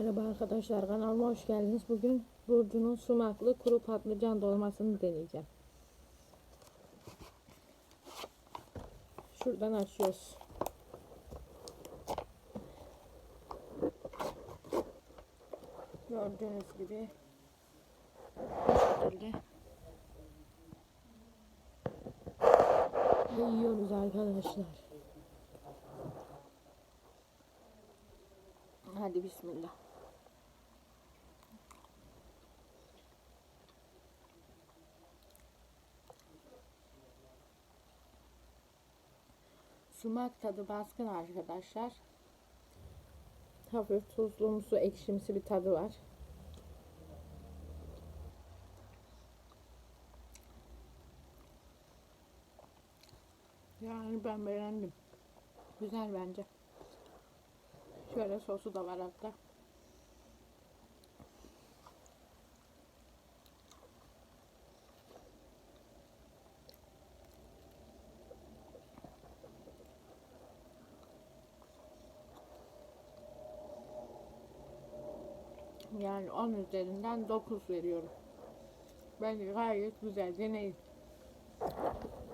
Merhaba arkadaşlar kanalıma hoş geldiniz. Bugün Burcu'nun sumaklı kuru patlıcan dolmasını deneyeceğim. Şuradan açıyoruz. Gördüğünüz gibi şekilde yiyoruz arkadaşlar. Hadi bismillah. Sumak tadı baskın arkadaşlar. Hafif tuzlumsu, ekşimsi bir tadı var. Yani ben beğendim. Güzel bence. Şöyle sosu da var hatta. Yani 10 üzerinden 9 veriyorum. Bence gayet güzel deneyin.